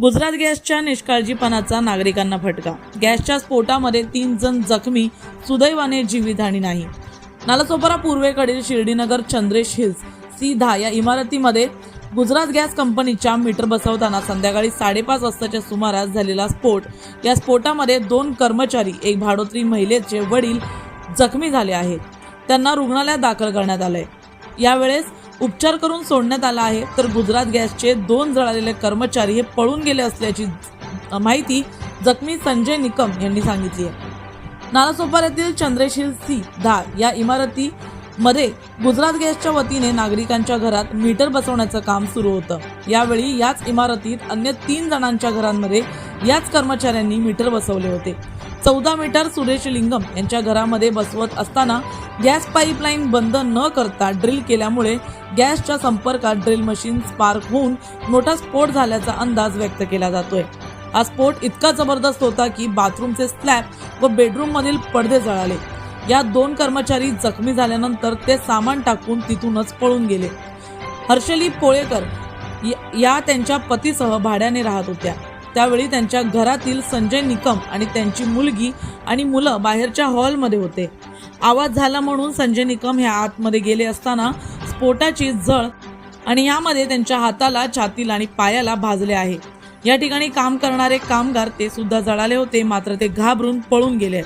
गुजरात गॅसच्या निष्काळजीपणाचा नागरिकांना फटका. गॅसच्या स्फोटामध्ये तीन जण जखमी सुदैवाने जीवितहानी नाही. नालासोपारा पूर्वेकडील शिर्डीनगर चंद्रेश हिल्स सी दहा या इमारतीमध्ये गुजरात गॅस कंपनीच्या मीटर बसवताना संध्याकाळी साडेपाच वाजताच्या सुमारास झालेला स्फोट. या स्फोटामध्ये दोन कर्मचारी एक भाडोत्री महिलेचे वडील जखमी झाले आहेत. त्यांना रुग्णालयात दाखल करण्यात आलंय. यावेळेस उपचार करून सोडण्यात आला आहे. तर गुजरात गॅसचे दोन जळालेले कर्मचारी हे पळून गेले असल्याची माहिती जखमी संजय निकम यांनी सांगितली आहे. नालासोपार येथील चंद्रशील सी दहा या इमारतीमध्ये गुजरात गॅसच्या वतीने नागरिकांच्या घरात मीटर बसवण्याचं काम सुरू होतं. यावेळी याच इमारतीत अन्य तीन जणांच्या घरांमध्ये याच कर्मचाऱ्यांनी मीटर बसवले होते. चौदा मीटर सुरेश लिंगम यांच्या घरामध्ये बसवत असताना गॅस पाईपलाईन बंद न करता ड्रिल केल्यामुळे गॅसच्या संपर्कात ड्रिल मशीन स्पार्क होऊन मोठा स्फोट झाल्याचा अंदाज व्यक्त केला जातोय. हा स्फोट इतका जबरदस्त होता की बाथरूमचे स्लॅब व बेडरूममधील पडदे जळाले. या दोन कर्मचारी जखमी झाल्यानंतर ते सामान टाकून तिथूनच पळून गेले. हर्षली पोळेकर य- या त्यांच्या पतीसह भाड्याने राहत होत्या. त्यावेळी त्यांच्या घरातील संजय निकम आणि त्यांची मुलगी आणि मुलं बाहेरच्या हॉलमध्ये होते. आवाज झाला म्हणून संजय निकम हे आतमध्ये गेले असताना स्फोटाची झळ आणि यामध्ये त्यांच्या हाताला छातीला आणि पायाला भाजले आहे. या ठिकाणी काम करणारे कामगार ते सुद्धा जळाले होते मात्र ते घाबरून पळून गेले.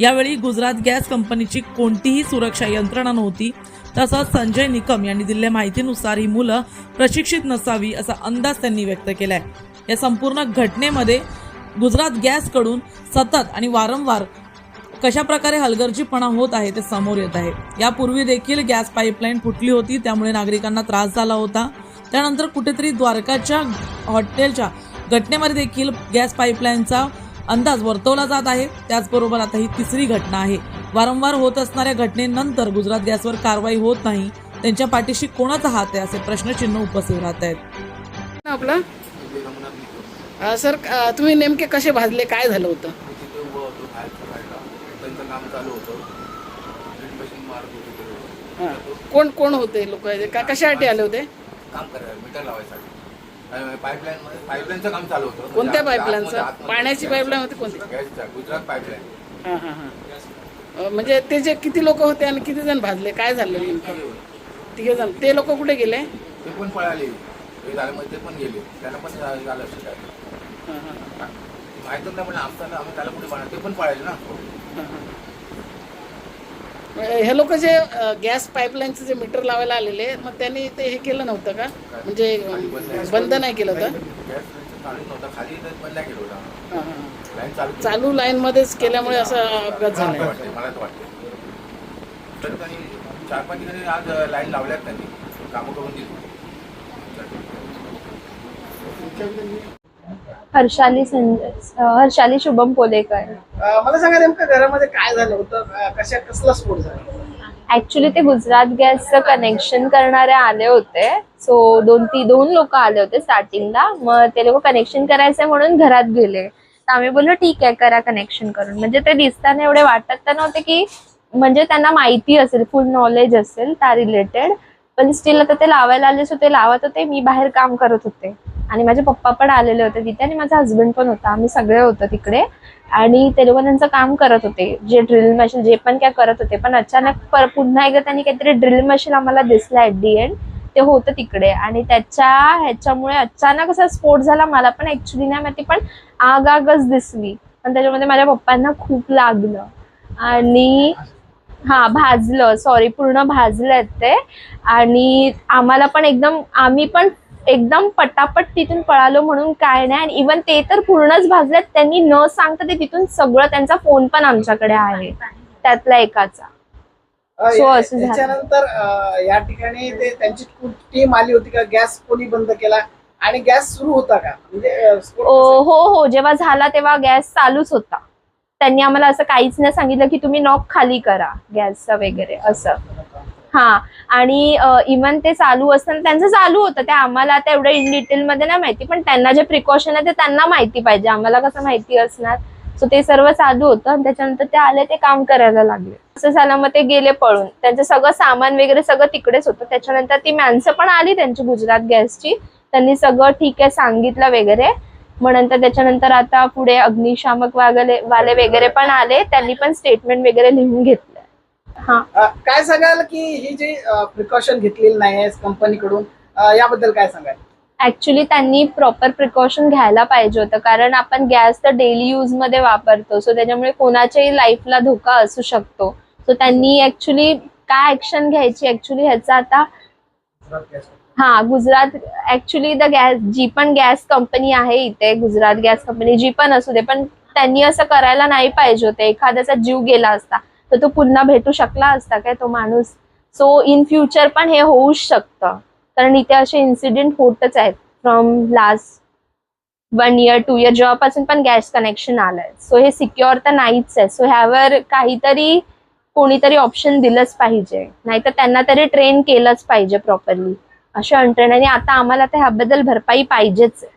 यावेळी गुजरात गॅस कंपनीची कोणतीही सुरक्षा यंत्रणा नव्हती तसंच संजय निकम यांनी दिलेल्या माहितीनुसार ही मुलं प्रशिक्षित नसावी असा अंदाज त्यांनी व्यक्त केलाय. या संपूर्ण घटनेमध्ये गुजरात गॅसकडून सतत आणि वारंवार कशा प्रकारे हलगर्जीपणा होत आहे ते समोर येत आहे. यापूर्वी देखील गॅस पाईपलाईन फुटली होती त्यामुळे नागरिकांना त्रास झाला होता. त्यानंतर कुठेतरी द्वारकाच्या हॉटेलच्या घटनेमध्ये देखील गॅस पाईपलाईनचा अंदाज वर्तवला जात आहे. त्याचबरोबर आता ही तिसरी घटना आहे. वारंवार होत असणाऱ्या घटनेनंतर गुजरात गॅसवर कारवाई होत नाही. त्यांच्या पाठीशी कोणाचा हात आहे असे प्रश्नचिन्ह उपस्थित राहत आहेत. आपला अ, सर अ, तुम्ही नेमके कसे भाजले? काय झालं होतं? तिथे उभं होतो बाहेर करायला त्यांचं काम चालू होतं. ड्रिल मशीन मारत होते ते लोक. हां. कोण कोण होते लोक कशासाठी आले होते? काम करायला मीटर लावायसाठी. पाईपलाईन मध्ये पाईपलाईनचं काम चालू होतं. म्हणजे कोणत्या आतमध्ये- पाईपलाईनचं आतमध्ये- पाण्याची पाईपलाईन होती कोणती? गुजरात पाईपलाईन हां हां हां. अ, म्हणजे ते जे किती लोक होते आणि किती जण भाजले? काय झालं नेमकं? तिघे जण. ते लोक कुठे गेले? ते पण पळाले. हे झालं म्हणजे ते पण गेले. त्यांना पण झालं हां हां. माहीतच नाही पण आमचं आम्ही त्याला कुठे पाहणार ते पण पळाले ना. हां, लोक जे गॅस पाईपलाईनचं जे मीटर लावायला आलेले मग त्यांनी ते हे केलं नव्हतं का? म्हणजे बंद नाही केलं चालू तर लाईन चालू चालू लाईनमध्येच केल्यामुळे असा अपघात झाला. चार पाच ठिकाणी आज लाईन लावल्यात त्यांनी. कामं करून दिली. हर्षाली संजय हर्षाली शुभम पोलेकर. अ, मला सांगा नेमकं घरामध्ये काय झालं होतं? कशा कसला स्फोट झाला? ऍक्च्युली ते गुजरात गॅसचं कनेक्शन करणारे आले होते. सो दोन ती दोन लोक आले होते स्टार्टिंगला मग ते लोक कनेक्शन करायचे म्हणून घरात गेले. तर आम्ही बोललो ठीक आहे करा कनेक्शन करून. म्हणजे ते दिसताना एवढे वाटत तर नव्हते की म्हणजे त्यांना माहिती असेल फुल नॉलेज असेल त्या रिलेटेड पण स्टील आता ते लावायला आले सो ते लावत होते. मी बाहेर काम करत होते. आणि माझे पप्पा पण आलेले होते तिथे आणि माझा हस्बंड पण होता. आम्ही सगळे होतो तिकडे. आणि ते लोक त्यांचं काम करत होते. जे ड्रिल मशीन जे पण काय करत होते. पण अचानक पुन्हा एकदा त्यांनी काहीतरी ड्रिल मशीन आम्हाला दिसलं ॲट दी एंड ते होतं तिकडे. आणि त्याच्या ह्याच्यामुळे अचानक असा स्फोट झाला. मला पण ऍक्च्युली नाही माहिती पण आग आगच दिसली. पण त्याच्यामध्ये माझ्या पप्पांना खूप लागलं. आणि हा भाजलं. सॉरी पूर्ण भाजलेत ते. आणि आम्हाला पण एकदम आम्ही पण एकदम पटापट तिथून पळालो म्हणून काय नाही. आणि इवन ते तर पूर्णच भाजलेत त्यांनी न सांगता ते तिथून सगळं त्यांचा फोन पण आमच्याकडे आहे. त्यातला एकाचा. So या- असं ठिकाणी ते त्यांची टीम आली होती का? गॅस कोणी बंद केला? आणि गॅस सुरू होता का? म्हणजे हो हो. जेव्हा झाला तेव्हा गॅस चालूच होता. त्यांनी आम्हाला असं काहीच नाही सांगितलं की तुम्ही नॉक खाली करा गॅसचा वगैरे असं. हा आणि इव्हन ते चालू असताना त्यांचं चालू होतं. ते आम्हाला आता एवढं इन डिटेलमध्ये नाही माहिती पण त्यांना जे प्रिकॉशन आहे ते त्यांना माहिती पाहिजे. आम्हाला कसं माहिती असणार? सो ते सर्व चालू होतं आणि त्याच्यानंतर ते आले ते काम करायला लागले. असं झालं मग ते गेले पळून. त्यांचं सगळं सामान वगैरे सगळं तिकडेच होतं. त्याच्यानंतर ती माणसं पण आली त्यांची गुजरात गॅसची. त्यांनी सगळं ठीक आहे सांगितलं वगैरे. मग नंतर त्याच्यानंतर आता पुढे अग्निशामक वागले वाले वगैरे पण आले. त्यांनी पण स्टेटमेंट वगैरे लिहून घेतलं. हा. काय सांगाल की ही जी प्रिकॉशन घेतलेली नाही कंपनीकडून याबद्दल काय सांगाल? ऍक्च्युली त्यांनी प्रॉपर प्रिकॉशन घ्यायला पाहिजे होतं. कारण आपण गॅस तर डेली यूजमध्ये वापरतो. सो त्याच्यामुळे कोणाच्याही लाईफला धोका असू शकतो. सो त्यांनी ऍक्च्युली काय ऍक्शन घ्यायची? ऍक्च्युली ह्याचा आता हा गुजरात ऍक्च्युली द गॅस जी पण गॅस कंपनी आहे इथे गुजरात गॅस कंपनी जी पण असू दे. पण त्यांनी असं करायला नाही पाहिजे होतं. एखाद्याचा जीव गेला असता. तर तो पुन्हा भेटू शकला असता काय तो माणूस? सो इन फ्युचर पण हे होऊच शकतं. कारण इथे असे इन्सिडेंट होतच आहेत. From last one year two year जेव्हापासून पण गॅस कनेक्शन आलंय. सो हे सिक्युअर तर नाहीच आहे. सो ह्यावर काहीतरी कोणीतरी ऑप्शन दिलंच पाहिजे. नाहीतर त्यांना तरी ट्रेन केलंच पाहिजे प्रॉपरली अशा अनट्रेन आणि आता आम्हाला तर ह्याबद्दल भरपाई पाहिजेच आहे.